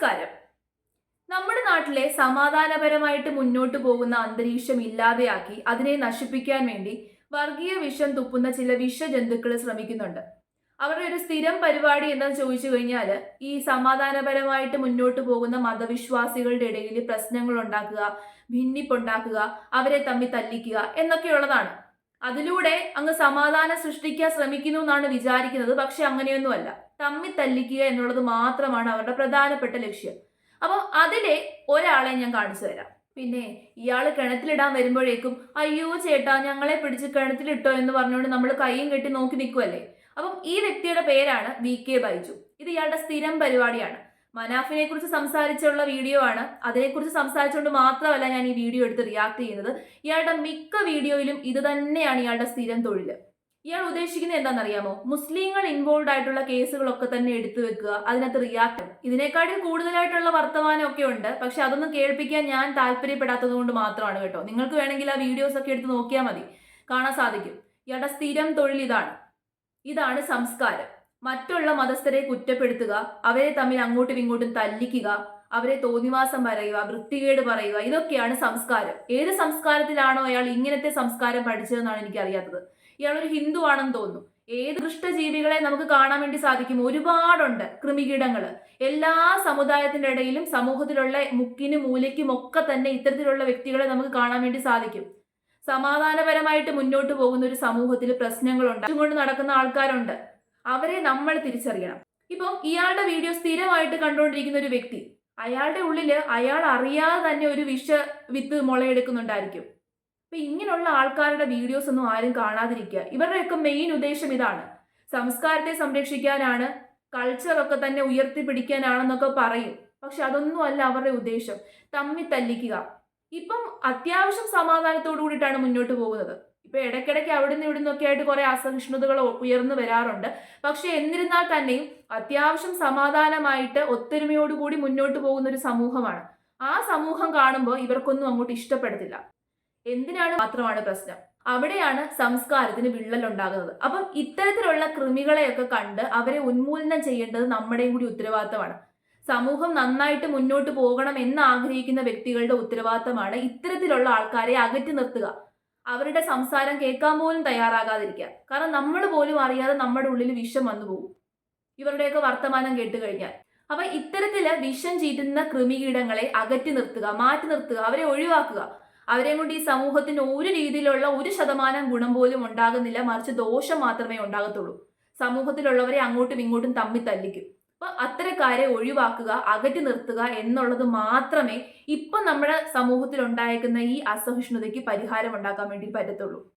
നമസ്കാരം. നമ്മുടെ നാട്ടിലെ സമാധാനപരമായിട്ട് മുന്നോട്ട് പോകുന്ന അന്തരീക്ഷം ഇല്ലാതെയാക്കി അതിനെ നശിപ്പിക്കാൻ വേണ്ടി വർഗീയ വിഷം തുപ്പുന്ന ചില വിഷജന്തുക്കൾ ശ്രമിക്കുന്നുണ്ട്. അവരുടെ ഒരു സ്ഥിരം പരിപാടി എന്താന്ന് ചോദിച്ചു കഴിഞ്ഞാൽ ഈ സമാധാനപരമായിട്ട് മുന്നോട്ട് പോകുന്ന മതവിശ്വാസികളുടെ ഇടയിൽ പ്രശ്നങ്ങൾ ഉണ്ടാക്കുക ഭിന്നിപ്പുണ്ടാക്കുക അവരെ തമ്മിൽ തല്ലിക്കുക എന്നൊക്കെയുള്ളതാണ്. അതിലൂടെ അങ്ങ് സമാധാനം സൃഷ്ടിക്കാൻ ശ്രമിക്കുന്നു എന്നാണ് വിചാരിക്കുന്നത് പക്ഷെ അങ്ങനെയൊന്നുമല്ല. തമ്മി തല്ലിക്കുക എന്നുള്ളത് മാത്രമാണ് അവരുടെ പ്രധാനപ്പെട്ട ലക്ഷ്യം. അപ്പോൾ അതിലെ ഒരാളെ ഞാൻ കാണിച്ചു തരാം. പിന്നെ ഇയാൾ കിണറ്റിലിടാൻ വരുമ്പോഴേക്കും അയ്യോ ചേട്ടാ ഞങ്ങളെ പിടിച്ച് കിണറ്റിലിട്ടോ എന്ന് പറഞ്ഞുകൊണ്ട് നമ്മൾ കൈയും കെട്ടി നോക്കി നിൽക്കുമല്ലേ അപ്പം ഈ വ്യക്തിയുടെ പേരാണ് വി. കെ. ബൈജു. ഇത് ഇയാളുടെ സ്ഥിരം പരിപാടിയാണ്. മനാഫിനെ കുറിച്ച് സംസാരിച്ചുള്ള വീഡിയോ ആണ്. അതിനെക്കുറിച്ച് സംസാരിച്ചുകൊണ്ട് മാത്രമല്ല ഞാൻ ഈ വീഡിയോ എടുത്ത് റിയാക്ട് ചെയ്യുന്നത്. ഇയാളുടെ മിക്ക വീഡിയോയിലും ഇത് തന്നെയാണ് ഇയാളുടെ സ്ഥിരം തൊഴിൽ ഇയാൾ ഉദ്ദേശിക്കുന്നത് എന്താണെന്നറിയാമോ? മുസ്ലിങ്ങൾ ഇൻവോൾവ് ആയിട്ടുള്ള കേസുകളൊക്കെ തന്നെ എടുത്തു വെക്കുക അതിനകത്ത് റിയാക്ട് ഇതിനേക്കാട്ടിൽ കൂടുതലായിട്ടുള്ള വർത്തമാനം ഒക്കെ ഉണ്ട്. പക്ഷെ അതൊന്നും കേൾപ്പിക്കാൻ ഞാൻ താല്പര്യപ്പെടാത്തത് കൊണ്ട് മാത്രമാണ് കേട്ടോ. നിങ്ങൾക്ക് വേണമെങ്കിൽ ആ വീഡിയോസ് ഒക്കെ എടുത്ത് നോക്കിയാൽ മതി. കാണാൻ സാധിക്കും. ഇയാളുടെ സ്ഥിരം തൊഴിൽ ഇതാണ്. ഇതാണ് സംസ്കാരം. മറ്റുള്ള മതസ്ഥരെ കുറ്റപ്പെടുത്തുക അവരെ തമ്മിൽ അങ്ങോട്ടും ഇങ്ങോട്ടും തല്ലിക്കുക അവരെ തോന്നിവാസം പറയുക വൃത്തികേട് പറയുക ഇതൊക്കെയാണ് സംസ്കാരം. ഏത് സംസ്കാരത്തിലാണോ അയാൾ ഇങ്ങനത്തെ സംസ്കാരം പഠിച്ചതെന്നാണ് എനിക്ക് ഇയാൾ ഹിന്ദു ആണെന്ന് തോന്നുന്നു. ഏത് ദുഷ്ടജീവികളെ നമുക്ക് കാണാൻ വേണ്ടി സാധിക്കും? ഒരുപാടുണ്ട് കൃമികീടങ്ങൾ. എല്ലാ സമുദായത്തിന്റെ ഇടയിലും സമൂഹത്തിലുള്ള മുക്കിനും മൂലയ്ക്കും ഒക്കെ തന്നെ ഇത്തരത്തിലുള്ള വ്യക്തികളെ നമുക്ക് കാണാൻ വേണ്ടി സാധിക്കും. സമാധാനപരമായിട്ട് മുന്നോട്ട് പോകുന്ന ഒരു സമൂഹത്തിൽ പ്രശ്നങ്ങളുണ്ട്. അതുകൊണ്ട് നടക്കുന്ന ആൾക്കാരുണ്ട്. അവരെ നമ്മൾ തിരിച്ചറിയണം. ഇപ്പം ഇയാളുടെ വീഡിയോ സ്ഥിരമായിട്ട് കണ്ടുകൊണ്ടിരിക്കുന്ന ഒരു വ്യക്തി അയാളുടെ ഉള്ളിൽ അയാൾ അറിയാതെ തന്നെ ഒരു വിഷ വിത്ത് മുളയെടുക്കുന്നുണ്ടായിരിക്കും. അപ്പൊ ഇങ്ങനെയുള്ള ആൾക്കാരുടെ വീഡിയോസ് ഒന്നും ആരും കാണാതിരിക്കുക. ഇവരുടെയൊക്കെ മെയിൻ ഉദ്ദേശം ഇതാണ്. സംസ്കാരത്തെ സംരക്ഷിക്കാനാണ് കൾച്ചറൊക്കെ തന്നെ ഉയർത്തിപ്പിടിക്കാനാണെന്നൊക്കെ പറയും. പക്ഷെ അതൊന്നും അല്ല അവരുടെ ഉദ്ദേശം. തമ്മി തല്ലിക്കുക. ഇപ്പം അത്യാവശ്യം സമാധാനത്തോടു കൂടിയിട്ടാണ് മുന്നോട്ട് പോകുന്നത്. ഇപ്പൊ ഇടയ്ക്കിടയ്ക്ക് അവിടുന്ന് ഇവിടുന്ന് ആയിട്ട് കുറെ അസഹിഷ്ണുതകൾ ഉയർന്നു വരാറുണ്ട്. പക്ഷെ എന്നിരുന്നാൽ തന്നെയും അത്യാവശ്യം സമാധാനമായിട്ട് ഒത്തൊരുമയോടുകൂടി മുന്നോട്ട് പോകുന്ന ഒരു സമൂഹമാണ്. ആ സമൂഹം കാണുമ്പോൾ ഇവർക്കൊന്നും അങ്ങോട്ട് ഇഷ്ടപ്പെടത്തില്ല എന്തിനാണ് മാത്രമാണ് പ്രശ്നം? അവിടെയാണ് സംസ്കാരത്തിന് വിള്ളൽ ഉണ്ടാകുന്നത് അപ്പം ഇത്തരത്തിലുള്ള കൃമികളെയൊക്കെ കണ്ട് അവരെ ഉന്മൂലനം ചെയ്യേണ്ടത് നമ്മുടെയും കൂടി ഉത്തരവാദിത്തമാണ്. സമൂഹം നന്നായിട്ട് മുന്നോട്ട് പോകണം എന്ന് ആഗ്രഹിക്കുന്ന വ്യക്തികളുടെ ഉത്തരവാദിത്തമാണ് ഇത്തരത്തിലുള്ള ആൾക്കാരെ അകറ്റി നിർത്തുക. അവരുടെ സംസാരം കേൾക്കാൻ പോലും തയ്യാറാകാതിരിക്കുക. കാരണം നമ്മൾ പോലും അറിയാതെ നമ്മുടെ ഉള്ളിൽ വിഷം വന്നു പോകും. ഇവരുടെയൊക്കെ വർത്തമാനം കേട്ട് കഴിഞ്ഞാൽ. അപ്പൊ ഇത്തരത്തിൽ വിഷം ചീറ്റുന്ന കൃമികീടങ്ങളെ അകറ്റി നിർത്തുക മാറ്റി നിർത്തുക അവരെ ഒഴിവാക്കുക. അവരെ കൊണ്ട് ഈ സമൂഹത്തിന് ഒരു രീതിയിലുള്ള ഒരു ശതമാനം ഗുണം പോലും ഉണ്ടാകുന്നില്ല. മറിച്ച് ദോഷം മാത്രമേ ഉണ്ടാകത്തുള്ളൂ. സമൂഹത്തിലുള്ളവരെ അങ്ങോട്ടും ഇങ്ങോട്ടും തമ്മി തല്ലിക്കും. അപ്പൊ അത്തരക്കാരെ ഒഴിവാക്കുക അകറ്റി നിർത്തുക എന്നുള്ളത് മാത്രമേ ഇപ്പൊ നമ്മുടെ സമൂഹത്തിൽ ഉണ്ടായേക്കുന്ന ഈ അസഹിഷ്ണുതയ്ക്ക് പരിഹാരം ഉണ്ടാക്കാൻ വേണ്ടി പറ്റത്തുള്ളൂ.